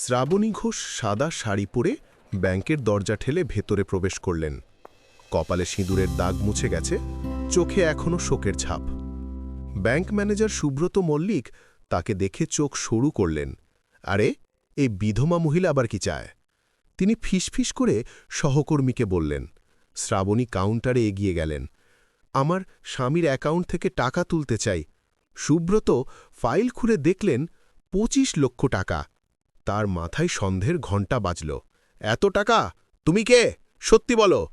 শ্রাবণী ঘোষ সাদা শাড়ি পরে ব্যাংকের দরজা ঠেলে ভেতরে প্রবেশ করলেন। কপালে সিঁদুরের দাগ মুছে গেছে, চোখে এখনও শোকের ছাপ। ব্যাংক ম্যানেজার সুব্রত মল্লিক তাকে দেখে চোখ সরু করলেন। আরে, এই বিধমা মহিলা আবার কি চায়? তিনি ফিসফিস করে সহকর্মীকে বললেন, শ্রাবণী কাউন্টারে এগিয়ে গেলেন। আমার স্বামীর অ্যাকাউন্ট থেকে টাকা তুলতে চাই। সুব্রত ফাইল খুলে দেখলেন, পঁচিশ লক্ষ টাকা। তার মাথায় সন্ধের ঘণ্টা বাজল। এত টাকা? তুমি কে? সত্যি বলো।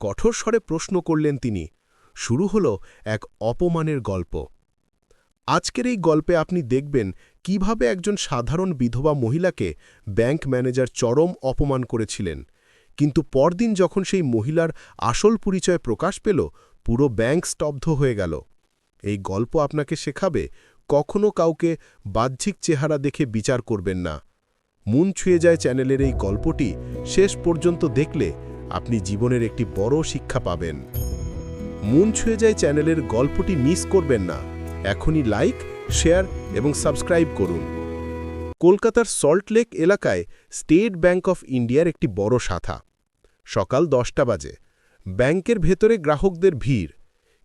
কঠোর স্বরে প্রশ্ন করলেন তিনি। শুরু হল এক অপমানের গল্প। আজকের এই গল্পে আপনি দেখবেন কীভাবে একজন সাধারণ বিধবা মহিলাকে ব্যাংক ম্যানেজার চরম অপমান করেছিলেন। কিন্তু পরদিন যখন সেই মহিলার আসল পরিচয় প্রকাশ পেল, পুরো ব্যাংক স্তব্ধ হয়ে গেল। এই গল্প আপনাকে শেখাবে কখনো কাউকে বাহ্যিক চেহারা দেখে বিচার করবেন না। মন ছুঁয়ে যায় চ্যানেলের এই গল্পটি শেষ পর্যন্ত দেখলে আপনি জীবনের একটি বড় শিক্ষা পাবেন। মন ছুঁয়ে যায় চ্যানেলের গল্পটি মিস করবেন না। এখনই লাইক, শেয়ার এবং সাবস্ক্রাইব করুন। কলকাতার সল্টলেক এলাকায় স্টেট ব্যাংক অফ ইন্ডিয়ার একটি বড় শাখা। সকাল দশটা বাজে। ব্যাংকের ভেতরে গ্রাহকদের ভিড়।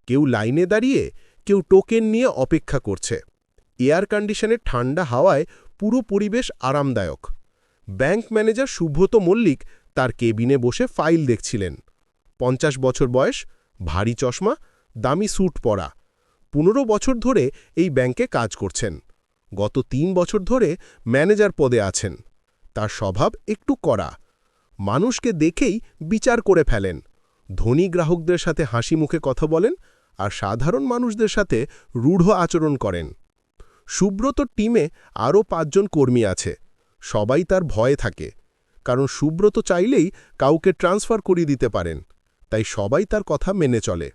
কেউ লাইনে দাঁড়িয়ে, কেউ টোকেন নিয়ে অপেক্ষা করছে। এয়ার কন্ডিশনের ঠান্ডা হাওয়ায় পুরো পরিবেশ আরামদায়ক। ব্যাংক ম্যানেজার সুব্রত মল্লিক তার কেবিনে বসে ফাইল দেখছিলেন। পঞ্চাশ বছর বয়স, ভারী চশমা, দামি স্যুট পরা। পনেরো বছর ধরে এই ব্যাংকে কাজ করছেন। গত তিন বছর ধরে ম্যানেজার পদে আছেন। তার স্বভাব একটু কড়া। মানুষকে দেখেই বিচার করে ফেলেন। ধনী গ্রাহকদের সাথে হাসি মুখে কথা বলেন আর সাধারণ মানুষদের সাথে রূঢ় আচরণ করেন। সুব্রত টিমে আরও পাঁচজন কর্মী আছে। সবাই তার ভয়ে থাকে, কারণ সুব্রত চাইলেই কাউকে ট্রান্সফার করিয়ে দিতে পারেন, তাই সবাই তার কথা মেনে চলে।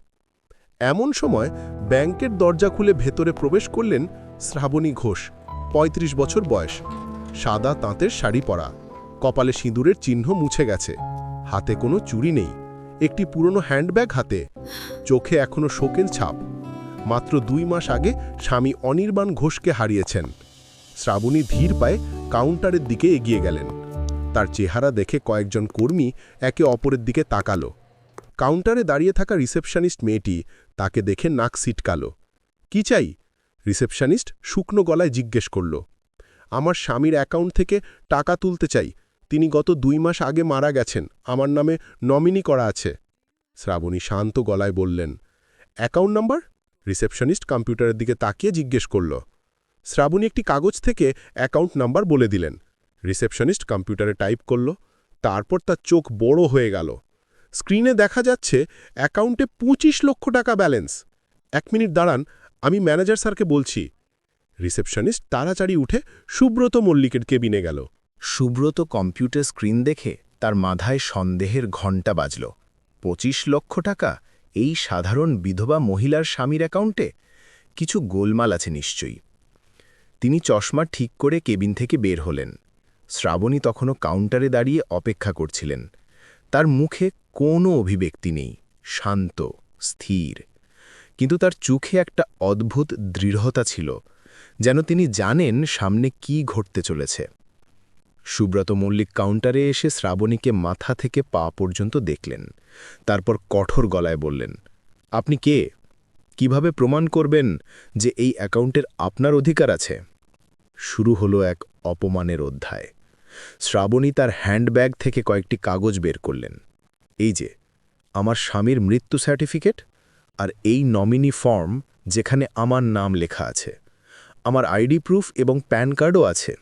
এমন সময় ব্যাংকের দরজা খুলে ভেতরে প্রবেশ করলেন শ্রাবণী ঘোষ ৩৫ বছর বয়স। সাদা তাঁতের শাড়ি পরা, কপালে সিঁদুরের চিহ্ন মুছে গেছে, হাতে কোনো চুরি নেই, একটি পুরনো হ্যান্ডব্যাগ হাতে, চোখে এখনও শোকের ছাপ। মাত্র দুই মাস আগে স্বামী অনির্বাণ ঘোষকে হারিয়েছেন। শ্রাবণী ধীর পায়ে কাউন্টারের দিকে এগিয়ে গেলেন। তার চেহারা দেখে কয়েকজন কর্মী একে অপরের দিকে তাকালো। কাউন্টারে দাঁড়িয়ে থাকা রিসেপশনিস্ট মেয়েটি তাকে দেখে নাক সিটকালো কি চাই? রিসেপশনিস্ট শুকনো গলায় জিজ্ঞেস করল। আমার স্বামীর অ্যাকাউন্ট থেকে টাকা তুলতে চাই। তিনি গত দুই মাস আগে মারা গেছেন। আমার নামে নমিনি করা আছে। শ্রাবণী শান্ত গলায় বললেন, অ্যাকাউন্ট নাম্বার? রিসেপশনিস্ট কম্পিউটারের দিকে তাকিয়ে জিজ্ঞেস করল। শ্রাবণী একটি কাগজ থেকে অ্যাকাউন্ট নাম্বার বলে দিলেন। রিসেপশনিস্ট কম্পিউটারে টাইপ করল, তারপর তার চোখ বড় হয়ে গেল। স্ক্রিনে দেখা যাচ্ছে অ্যাকাউন্টে পঁচিশ লক্ষ টাকা ব্যালেন্স। এক মিনিট দাঁড়ান, আমি ম্যানেজার স্যারকে বলছি। রিসেপশনিস্ট তাড়াতাড়ি উঠে সুব্রত মল্লিকের কেবিনে গেল। সুব্রত কম্পিউটার স্ক্রিন দেখে তার মাথায় সন্দেহের ঘণ্টা বাজল। পঁচিশ লক্ষ টাকা? এই সাধারণ বিধবা মহিলার স্বামীর অ্যাকাউন্টে? কিছু গোলমাল আছে নিশ্চয়ই। তিনি চশমা ঠিক করে কেবিন থেকে বের হলেন। শ্রাবণী তখনও কাউন্টারে দাঁড়িয়ে অপেক্ষা করছিলেন। তার মুখে কোনো অভিব্যক্তি নেই, শান্ত, স্থির। কিন্তু তার চোখে একটা অদ্ভুত দৃঢ়তা ছিল, যেন তিনি জানেন সামনে কি ঘটতে চলেছে। সুব্রত মল্লিক কাউন্টারে এসে শ্রাবণীকে মাথা থেকে পা পর্যন্ত দেখলেন। তারপর কঠোর গলায় বললেন, আপনি কে? কীভাবে প্রমাণ করবেন যে এই অ্যাকাউন্টের আপনার অধিকার আছে? শুরু হলো এক অপমানের অধ্যায়। শ্রাবণী তার হ্যান্ডব্যাগ থেকে কয়েকটি কাগজ বের করলেন। এই যে, আমার স্বামীর মৃত্যু সার্টিফিকেট আর এই নমিনি ফর্ম যেখানে আমার নাম লেখা আছে, আমার আইডি প্রুফ এবং প্যান কার্ডও আছে।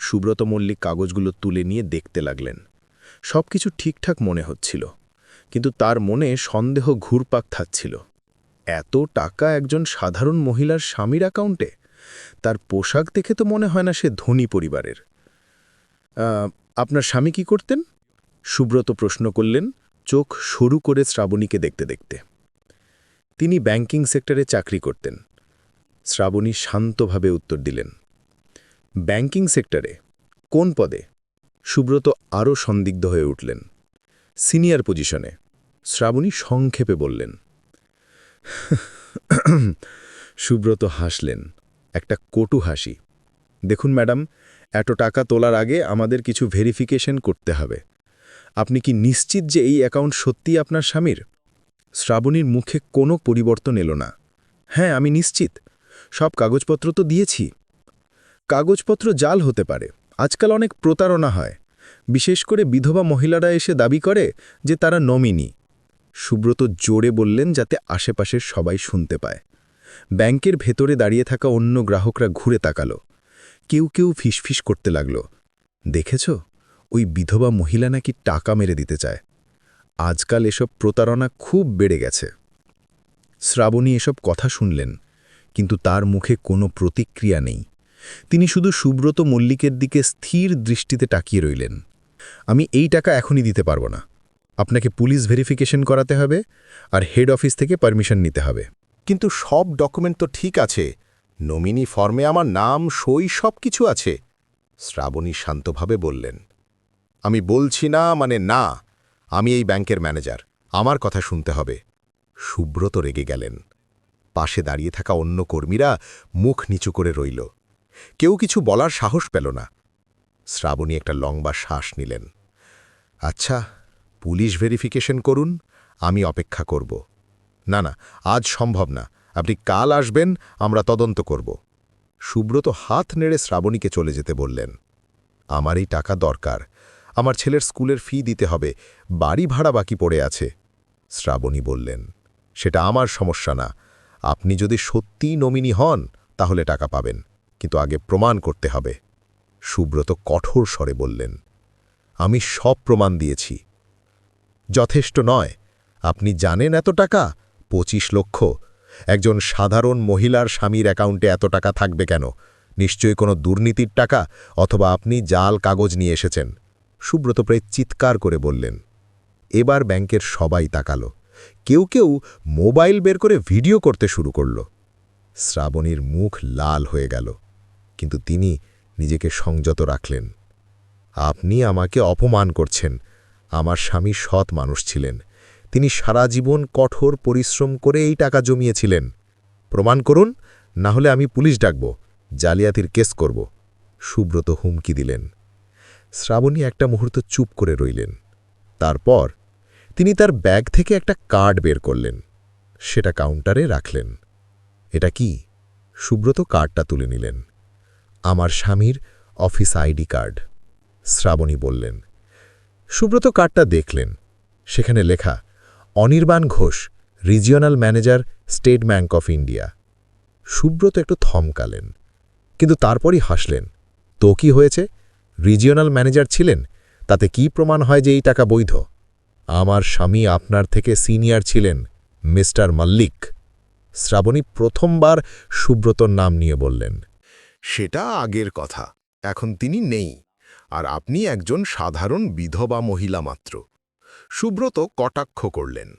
সুব্রত মল্লিক কাগজগুলো তুলে নিয়ে দেখতে লাগলেন। সব কিছু ঠিকঠাক মনে হচ্ছিল, কিন্তু তার মনে সন্দেহ ঘুরপাক থাকছিল এত টাকা একজন সাধারণ মহিলার স্বামীর অ্যাকাউন্টে তার পোশাক দেখে তো মনে হয় না সে ধনী পরিবারের। আপনার স্বামী কি করতেন? সুব্রত প্রশ্ন করলেন, চোখ সরু করে শ্রাবণীকে দেখতে দেখতে। তিনি ব্যাংকিং সেক্টরে চাকরি করতেন। শ্রাবণী শান্তভাবে উত্তর দিলেন ব্যাংকিং সেক্টরে, কোন পদে? সুব্রত আরও সন্দিগ্ধ হয়ে উঠলেন। সিনিয়র পজিশনে, শ্রাবণী সংক্ষেপে বললেন, সুব্রত হাসলেন, একটা কটু হাসি। দেখুন ম্যাডাম, এত টাকা তোলার আগে আমাদের কিছু ভেরিফিকেশন করতে হবে। আপনি কি নিশ্চিত যে এই অ্যাকাউন্ট সত্যিই আপনার স্বামীর? শ্রাবণীর মুখে কোনো পরিবর্তন এলো না। হ্যাঁ আমি নিশ্চিত। সব কাগজপত্র তো দিয়েছি। কাগজপত্র জাল হতে পারে। আজকাল অনেক প্রতারণা হয়। বিশেষ করে বিধবা মহিলারা এসে দাবি করে যে তারা নমিনি। সুব্রত জোরে বললেন যাতে আশেপাশের সবাই শুনতে পায়। ব্যাংকের ভেতরে দাঁড়িয়ে থাকা অন্য গ্রাহকরা ঘুরে তাকালো। কেউ কেউ ফিসফিস করতে লাগল। দেখেছ? ওই বিধবা মহিলা নাকি টাকা মেরে দিতে চায়। আজকাল এসব প্রতারণা খুব বেড়ে গেছে। শ্রাবণী এসব কথা শুনলেন, কিন্তু তার মুখে কোনো প্রতিক্রিয়া নেই। তিনি শুধু সুব্রত মল্লিকের দিকে স্থির দৃষ্টিতে তাকিয়ে রইলেন। আমি এই টাকা এখনই দিতে পারব না। আপনাকে পুলিশ ভেরিফিকেশন করাতে হবে আর হেড অফিস থেকে পারমিশন নিতে হবে। কিন্তু সব ডকুমেন্ট তো ঠিক আছে। নমিনি ফর্মে আমার নাম, সই সব কিছু আছে। শ্রাবণী শান্তভাবে বললেন, আমি বলছি না মানে না। আমি এই ব্যাংকের ম্যানেজার। আমার কথা শুনতে হবে। সুব্রত রেগে গেলেন। পাশে দাঁড়িয়ে থাকা অন্য কর্মীরা মুখ নিচু করে রইল। কেউ কিছু বলার সাহস পেল না। শ্রাবণী একটা লম্বা শ্বাস নিলেন। আচ্ছা পুলিশ ভেরিফিকেশন করুন, আমি অপেক্ষা করব। না না, আজ সম্ভব না। আপনি কাল আসবেন, আমরা তদন্ত করব। সুব্রত হাত নেড়ে শ্রাবণীকে চলে যেতে বললেন, আমার এই টাকা দরকার। আমার ছেলের স্কুলের ফি দিতে হবে। বাড়ি ভাড়া বাকি পড়ে আছে। শ্রাবণী বললেন, সেটা আমার সমস্যা না। আপনি যদি সত্যিই নমিনি হন, তাহলে টাকা পাবেন। কিন্তু আগে প্রমাণ করতে হবে। সুব্রত কঠোর স্বরে বললেন, আমি সব প্রমাণ দিয়েছি। যথেষ্ট নয়। আপনি জানেন এত টাকা? পঁচিশ লক্ষ। একজন সাধারণ মহিলার স্বামীর অ্যাকাউন্টে এত টাকা থাকবে কেন? নিশ্চয়ই কোনো দুর্নীতির টাকা, অথবা আপনি জাল কাগজ নিয়ে এসেছেন। সুব্রত প্রায় চিৎকার করে বললেন, এবার ব্যাংকের সবাই তাকালো। কেউ কেউ মোবাইল বের করে ভিডিও করতে শুরু করল। শ্রাবণীর মুখ লাল হয়ে গেল। কিন্তু তিনি নিজেকে সংযত রাখলেন। আপনি আমাকে অপমান করছেন। আমার স্বামী সৎ মানুষ ছিলেন। তিনি সারা জীবন কঠোর পরিশ্রম করে এই টাকা জমিয়েছিলেন। প্রমাণ করুন, না হলে আমি পুলিশ ডাকব, জালিয়াতির কেস করব। সুব্রত হুমকি দিলেন। শ্রাবণী একটা মুহূর্ত চুপ করে রইলেন। তারপর তিনি তার ব্যাগ থেকে একটা কার্ড বের করলেন। সেটা কাউন্টারে রাখলেন। এটা কি? সুব্রত কার্ডটা তুলে নিলেন। আমার স্বামীর অফিস আইডি কার্ড। শ্রাবণী বললেন, সুব্রত কার্ডটা দেখলেন। সেখানে লেখা, Anirban Ghosh, regional manager, State Bank of India. Subrata একটু থমকালেন, কিন্তু তারপরই হাসলেন, তো কি হয়েছে? রিজিওনাল ম্যানেজার ছিলেন? তাতে কি প্রমাণ হয় যে এই টাকা বৈধ? আমার স্বামী আপনার থেকে সিনিয়র ছিলেন, মিস্টার মল্লিক। শ্রাবণী প্রথমবার সুব্রতর নাম নিয়ে বললেন সেটা আগের কথা, এখন তিনি নেই, আর আপনি একজন সাধারণ বিধবা মহিলা মাত্র। সুব্রত কটাক্ষ করলেন।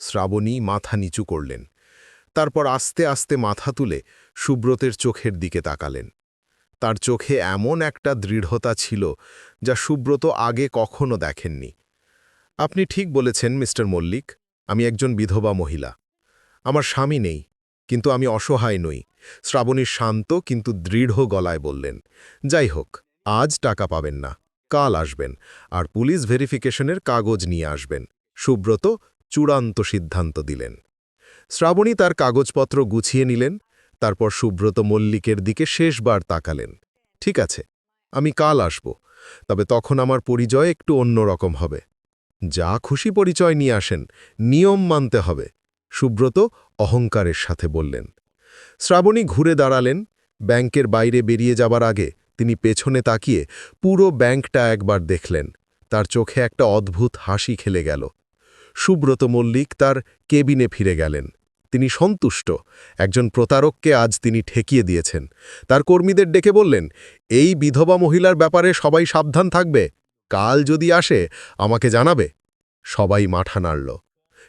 শ্রাবণী মাথা নিচু করলেন। তারপর আস্তে আস্তে মাথা তুলে সুব্রতের চোখের দিকে তাকালেন। তার চোখে এমন একটা দৃঢ়তা ছিল যা সুব্রত আগে কখনো দেখেননি। আপনি ঠিক বলেছেন, মিস্টার মল্লিক, আমি একজন বিধবা মহিলা। আমার স্বামী নেই, কিন্তু আমি অসহায় নই। শ্রাবণীর শান্ত কিন্তু দৃঢ় গলায় বললেন, যাই হোক, আজ টাকা পাবেন না, কাল আসবেন, আর পুলিশ ভেরিফিকেশনের কাগজ নিয়ে আসবেন। সুব্রত চূড়ান্ত সিদ্ধান্ত দিলেন। শ্রাবণী তার কাগজপত্র গুছিয়ে নিলেন, তারপর সুব্রত মল্লিকের দিকে শেষবার তাকালেন, ঠিক আছে, আমি কাল আসব, তবে তখন আমার পরিচয় একটু অন্যরকম হবে। যা খুশি পরিচয় নিয়ে আসেন, নিয়ম মানতে হবে। সুব্রত অহংকারের সাথে বললেন শ্রাবণী ঘুরে দাঁড়ালেন। ব্যাংকের বাইরে বেরিয়ে যাবার আগে তিনি পেছনে তাকিয়ে পুরো ব্যাংকটা একবার দেখলেন। তার চোখে একটা অদ্ভুত হাসি খেলে গেল। সুব্রত মল্লিক তার কেবিনে ফিরে গেলেন। তিনি সন্তুষ্ট। একজন প্রতারককে আজ তিনি ঠেকিয়ে দিয়েছেন। তার কর্মীদের ডেকে বললেন, এই বিধবা মহিলার ব্যাপারে সবাই সাবধান থাকবে। কাল যদি আসে, আমাকে জানাবে। সবাই মাঠা নাড়ল।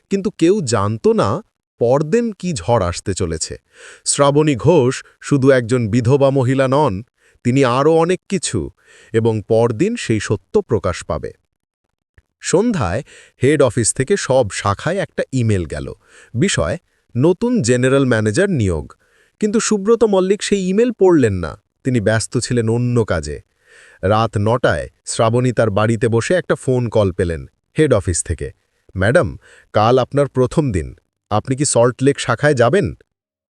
কিন্তু কেউ জানত না পরদিন কি ঝড় আসতে চলেছে? শ্রাবণী ঘোষ শুধু একজন বিধবা মহিলা নন, তিনি আরও অনেক কিছু, এবং পরদিন সেই সত্য প্রকাশ পাবে। সন্ধ্যায় হেড অফিস থেকে সব শাখায় একটা ইমেল গেল। বিষয়, নতুন জেনারেল ম্যানেজার নিয়োগ। কিন্তু সুব্রত মল্লিক সেই ইমেল পড়লেন না, তিনি ব্যস্ত ছিলেন অন্য কাজে। রাত নটায় শ্রাবণী তার বাড়িতে বসে একটা ফোন কল পেলেন হেড অফিস থেকে। ম্যাডাম, কাল আপনার প্রথম দিন। আপনি কি সল্টলেক শাখায় যাবেন?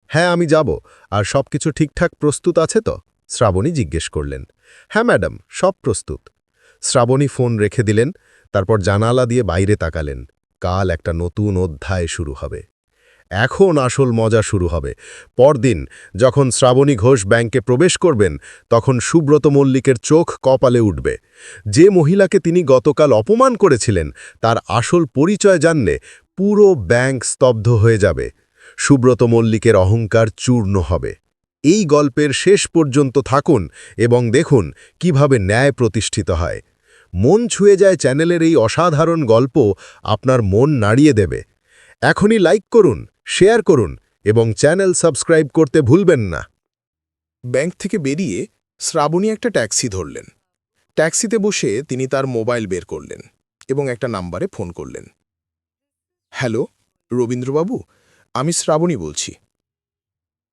হ্যাঁ আমি যাব। আর সব কিছু ঠিকঠাক প্রস্তুত আছে তো? শ্রাবণী জিজ্ঞেস করলেন। হ্যাঁ ম্যাডাম, সব প্রস্তুত। শ্রাবণী ফোন রেখে দিলেন, তারপর জানালা দিয়ে বাইরে তাকালেন। কাল একটা নতুন অধ্যায় শুরু হবে। এখন আসল মজা শুরু হবে। পরদিন, যখন শ্রাবণী ঘোষ ব্যাংকে প্রবেশ করবেন, তখন সুব্রত মল্লিকের চোখ কপালে উঠবে। যে মহিলাকে তিনি গতকাল অপমান করেছিলেন, তার আসল পরিচয় জানলে পুরো ব্যাংক স্তব্ধ হয়ে যাবে। সুব্রত মল্লিকের অহংকার চূর্ণ হবে। এই গল্পের শেষ পর্যন্ত থাকুন এবং দেখুন কীভাবে ন্যায় প্রতিষ্ঠিত হয়। মন ছুঁয়ে যায় চ্যানেলের এই অসাধারণ গল্প আপনার মন নাড়িয়ে দেবে। এখনই লাইক করুন, শেয়ার করুন এবং চ্যানেল সাবস্ক্রাইব করতে ভুলবেন না। ব্যাংক থেকে বেরিয়ে শ্রাবণী একটা ট্যাক্সি ধরলেন। ট্যাক্সিতে বসে তিনি তার মোবাইল বের করলেন এবং একটা নাম্বারে ফোন করলেন। হ্যালো, রবীন্দ্রবাবু, আমি শ্রাবণী বলছি।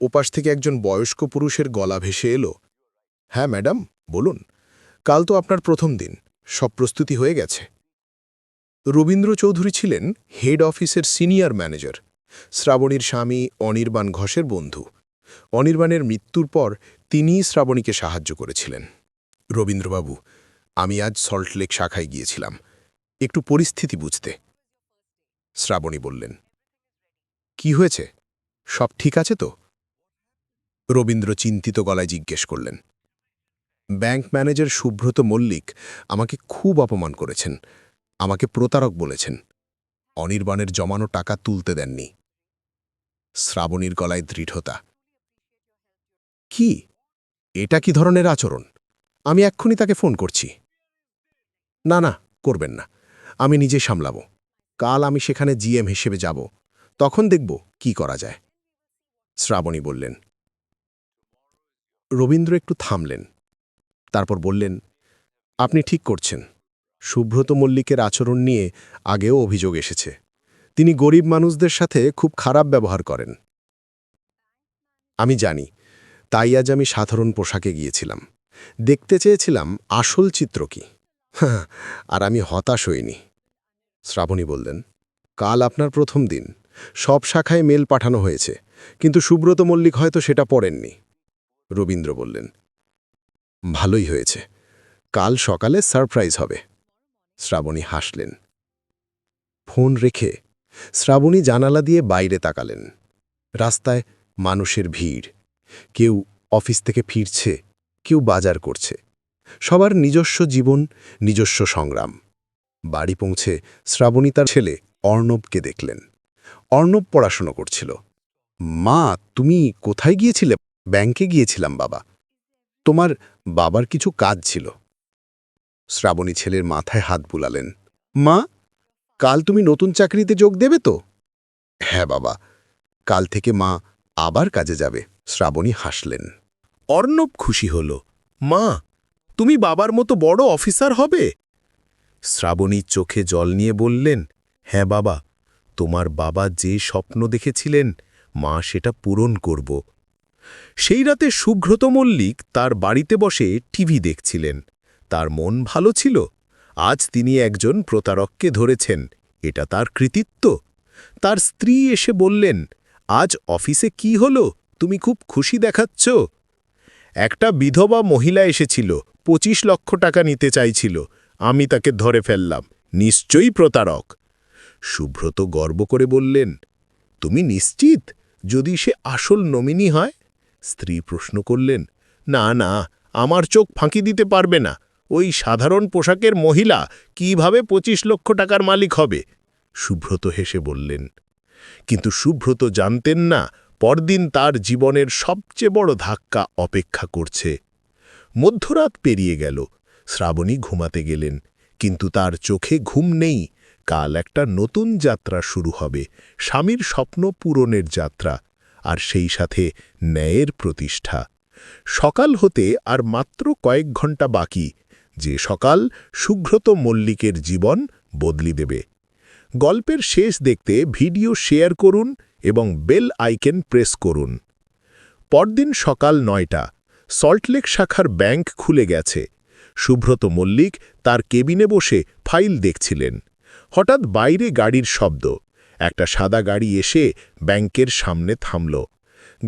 ওপাশ থেকে একজন বয়স্ক পুরুষের গলা ভেসে এলো। হ্যাঁ ম্যাডাম, বলুন, কাল তো আপনার প্রথম দিন, সব প্রস্তুতি হয়ে গেছে। রবীন্দ্র চৌধুরী ছিলেন হেড অফিসের সিনিয়র ম্যানেজার, শ্রাবণীর স্বামী অনির্বাণ ঘোষের বন্ধু। অনির্বাণের মৃত্যুর পর তিনিই শ্রাবণীকে সাহায্য করেছিলেন। রবীন্দ্রবাবু, আমি আজ সল্টলেক শাখায় গিয়েছিলাম। একটু পরিস্থিতি বুঝতে। শ্রাবণী বললেন, কি হয়েছে? সব ঠিক আছে তো? রবীন্দ্র চিন্তিত গলায় জিজ্ঞেস করলেন, ব্যাংক ম্যানেজার সুব্রত মল্লিক আমাকে খুব অপমান করেছেন। আমাকে প্রতারক বলেছেন। অনির্বাণের জমানো টাকা তুলতে দেননি। শ্রাবণীর গলায় দৃঢ়তা, কি? এটা কি ধরনের আচরণ? আমি এক্ষুনি তাকে ফোন করছি। না না, করবেন না। আমি নিজে সামলাব। কাল আমি সেখানে জিএম হিসেবে যাব। তখন দেখব কি করা যায়। শ্রাবণী বললেন, রবীন্দ্র একটু থামলেন। তারপর বললেন, আপনি ঠিক করছেন। সুব্রত মল্লিকের আচরণ নিয়ে আগেও অভিযোগ এসেছে। তিনি গরিব মানুষদের সাথে খুব খারাপ ব্যবহার করেন। আমি জানি, তাই আজ আমি সাধারণ পোশাকে গিয়েছিলাম। দেখতে চেয়েছিলাম আসল চিত্র কি। আর আমি হতাশ হইনি। শ্রাবণী বললেন, কাল আপনার প্রথম দিন। সব শাখায় মেল পাঠানো হয়েছে, কিন্তু সুব্রত মল্লিক হয়তো সেটা পড়েননি। রবীন্দ্র বললেন, ভালোই হয়েছে। কাল সকালে সারপ্রাইজ হবে। শ্রাবণী হাসলেন। ফোন রেখে শ্রাবণী জানালা দিয়ে বাইরে তাকালেন। রাস্তায় মানুষের ভিড়। কেউ অফিস থেকে ফিরছে, কেউ বাজার করছে। সবার নিজস্ব জীবন, নিজস্ব সংগ্রাম। বাড়ি পৌঁছে শ্রাবণী তার ছেলে অর্ণবকে দেখলেন। অর্ণব পড়াশুনো করছিল। মা, তুমি কোথায় গিয়েছিলে? ব্যাংকে গিয়েছিলাম, বাবা। তোমার বাবার কিছু কাজ ছিল। শ্রাবণী ছেলের মাথায় হাত বুলালেন। মা, কাল তুমি নতুন চাকরিতে যোগ দেবে তো? হ্যাঁ বাবা। কাল থেকে মা আবার কাজে যাবে। শ্রাবণী হাসলেন। অর্ণব খুশি হল। মা, তুমি বাবার মতো বড় অফিসার হবে? শ্রাবণী চোখে জল নিয়ে বললেন হ্যাঁ বাবা, তোমার বাবা যে স্বপ্ন দেখেছিলেন, মা সেটা পূরণ করব। সেই রাতে সুব্রত মল্লিক তার বাড়িতে বসে টিভি দেখছিলেন। তার মন ভালো ছিল। আজ তিনি একজন প্রতারককে ধরেছেন। এটা তার কৃতিত্ব। তার স্ত্রী এসে বললেন, আজ অফিসে কি হলো? তুমি খুব খুশি দেখাচ্ছ? একটা বিধবা মহিলা এসেছিল, পঁচিশ লক্ষ টাকা নিতে চাইছিল। আমি তাকে ধরে ফেললাম। নিশ্চয়ই প্রতারক। সুব্রত গর্ব করে বললেন, তুমি নিশ্চিত যদি সে আসল নমিনি হয়? স্ত্রী প্রশ্ন করলেন, না না, আমার চোখ ফাঁকি দিতে পারবে না। ওই সাধারণ পোশাকের মহিলা কীভাবে পঁচিশ লক্ষ টাকার মালিক হবে? সুব্রত হেসে বললেন, কিন্তু সুব্রত জানতেন না, পরদিন তার জীবনের সবচেয়ে বড় ধাক্কা অপেক্ষা করছে। মধ্যরাত পেরিয়ে গেল শ্রাবণী ঘুমাতে গেলেন, কিন্তু তার চোখে ঘুম নেই। কাল একটা নতুন যাত্রা শুরু হবে, স্বামীর স্বপ্ন পূরণের যাত্রা, আর সেই সাথে ন্যায়ের প্রতিষ্ঠা। সকাল হতে আর মাত্র কয়েক ঘণ্টা বাকি, যে সকাল সুব্রত মল্লিকের জীবন বদলি দেবে। গল্পের শেষ দেখতে ভিডিও শেয়ার করুন এবং বেল আইকেন প্রেস করুন। পরদিন সকাল নয়টা, সল্টলেক শাখার ব্যাংক খুলে গেছে। সুব্রত মল্লিক তার কেবিনে বসে ফাইল দেখছিলেন। হঠাৎ বাইরে গাড়ির শব্দ। একটা সাদা গাড়ি এসে ব্যাংকের সামনে থামল।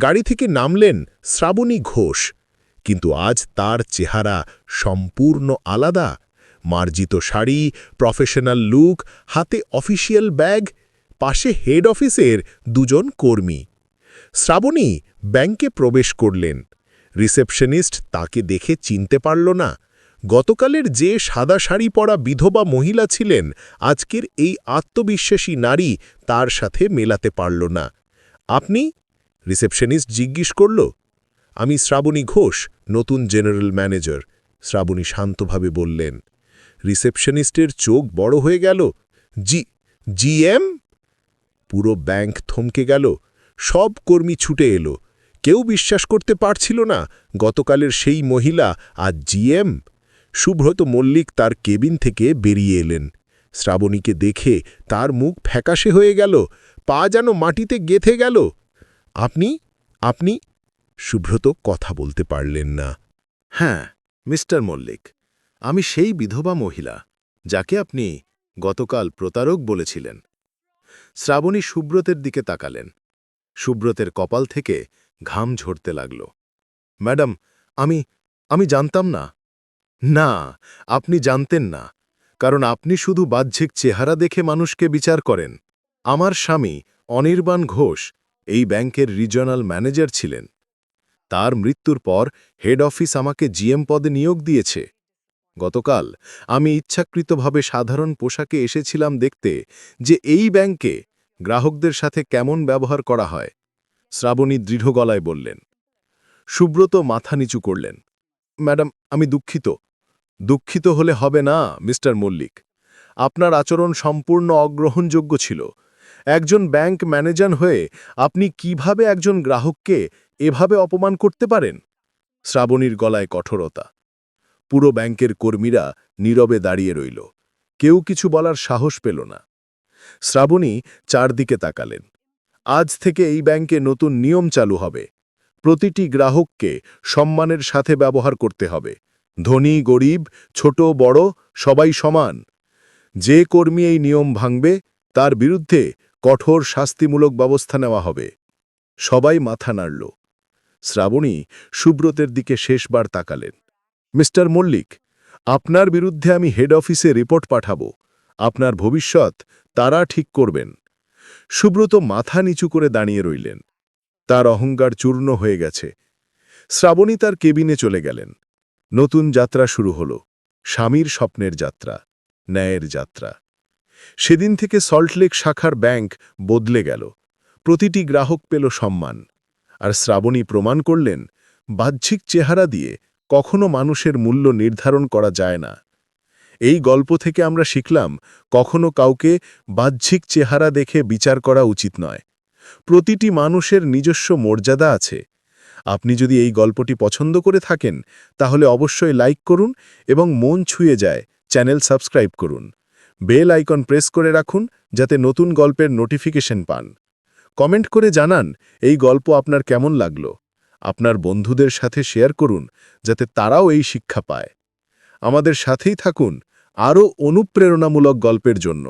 গাড়ি থেকে নামলেন শ্রাবণী ঘোষ। কিন্তু আজ তার চেহারা সম্পূর্ণ আলাদা। মার্জিত শাড়ি, প্রফেশনাল লুক, হাতে অফিসিয়াল ব্যাগ, পাশে হেড অফিসের দুজন কর্মী। শ্রাবণী ব্যাংকে প্রবেশ করলেন। রিসেপশনিস্ট তাকে দেখে চিনতে পারল না। গতকালের যে সাদা শাড়ি পরা বিধবা মহিলা ছিলেন, আজকের এই আত্মবিশ্বাসী নারী তার সাথে মেলাতে পারল না। আপনি? রিসেপশনিস্ট জিজ্ঞেস করল। আমি শ্রাবণী ঘোষ, নতুন জেনারেল ম্যানেজার, শ্রাবণী শান্তভাবে বললেন। রিসেপশনিস্টের চোখ বড় হয়ে গেল। জি, জিএম? পুরো ব্যাংক থমকে গেল। সব কর্মী ছুটে এলো। কেউ বিশ্বাস করতে পারছিল না, গতকালের সেই মহিলা আজ জিএম? সুব্রত মল্লিক তার কেবিন থেকে বেরিয়ে এলেন। শ্রাবণীকে দেখে তার মুখ ফ্যাকাশে হয়ে গেল, পা যেন মাটিতে গেথে গেল। আপনি আপনি? সুব্রত কথা বলতে পারলেন না। হ্যাঁ মিস্টার মল্লিক, আমি সেই বিধবা মহিলা, যাকে আপনি গতকাল প্রতারক বলেছিলেন। শ্রাবণী সুব্রতের দিকে তাকালেন। সুব্রতের কপাল থেকে ঘাম ঝরতে লাগল। ম্যাডাম, আমি আমি জানতাম না না, আপনি জানতেন না, কারণ আপনি শুধু বাহ্যিক চেহারা দেখে মানুষকে বিচার করেন। আমার স্বামী অনির্বাণ ঘোষ এই ব্যাংকের রিজনাল ম্যানেজার ছিলেন। তার মৃত্যুর পর হেড অফিস আমাকে জিএম পদে নিয়োগ দিয়েছে। গতকাল আমি ইচ্ছাকৃতভাবে সাধারণ পোশাকে এসেছিলাম দেখতে যে এই ব্যাংকে গ্রাহকদের সাথে কেমন ব্যবহার করা হয়, শ্রাবণী দৃঢ় গলায় বললেন। সুব্রত মাথা নিচু করলেন। ম্যাডাম, আমি দুঃখিত। দুঃখিত হলে হবে না, মিস্টার মল্লিক। আপনার আচরণ সম্পূর্ণ অগ্রহণযোগ্য ছিল। একজন ব্যাংক ম্যানেজার হয়ে আপনি কীভাবে একজন গ্রাহককে এভাবে অপমান করতে পারেন? শ্রাবণীর গলায় কঠোরতা। পুরো ব্যাংকের কর্মীরা নীরবে দাঁড়িয়ে রইল। কেউ কিছু বলার সাহস পেল না। শ্রাবণী চারদিকে তাকালেন। আজ থেকে এই ব্যাংকে নতুন নিয়ম চালু হবে। প্রতিটি গ্রাহককে সম্মানের সাথে ব্যবহার করতে হবে। ধনী, গরিব, ছোট, বড়, সবাই সমান। যে কর্মী এই নিয়ম ভাঙবে, তার বিরুদ্ধে কঠোর শাস্তিমূলক ব্যবস্থা নেওয়া হবে। সবাই মাথা নাড়ল। শ্রাবণী সুব্রতের দিকে শেষবার তাকালেন। মিস্টার মল্লিক, আপনার বিরুদ্ধে আমি হেড অফিসে রিপোর্ট পাঠাবো। আপনার ভবিষ্যৎ তারা ঠিক করবেন। সুব্রত মাথা নিচু করে দাঁড়িয়ে রইলেন। তার অহংকার চূর্ণ হয়ে গেছে। শ্রাবণী তার কেবিনে চলে গেলেন। নতুন যাত্রা শুরু হল। স্বামীর স্বপ্নের যাত্রা, ন্যায়ের যাত্রা। সেদিন থেকে সল্টলেক শাখার ব্যাংক বদলে গেল। প্রতিটি গ্রাহক পেল সম্মান। আর শ্রাবণী প্রমাণ করলেন, বাহ্যিক চেহারা দিয়ে কখনো মানুষের মূল্য নির্ধারণ করা যায় না। এই গল্প থেকে আমরা শিখলাম, কখনো কাউকে বাহ্যিক চেহারা দেখে বিচার করা উচিত নয়। প্রতিটি মানুষের নিজস্ব মর্যাদা আছে। আপনি যদি এই গল্পটি পছন্দ করে থাকেন, তাহলে অবশ্যই লাইক করুন এবং মন ছুঁয়ে যায় চ্যানেল সাবস্ক্রাইব করুন। বেল আইকন প্রেস করে রাখুন যাতে নতুন গল্পের নোটিফিকেশন পান। কমেন্ট করে জানান এই গল্প আপনার কেমন লাগল। আপনার বন্ধুদের সাথে শেয়ার করুন যাতে তারাও এই শিক্ষা পায়। আমাদের সাথেই থাকুন আরও অনুপ্রেরণামূলক গল্পের জন্য।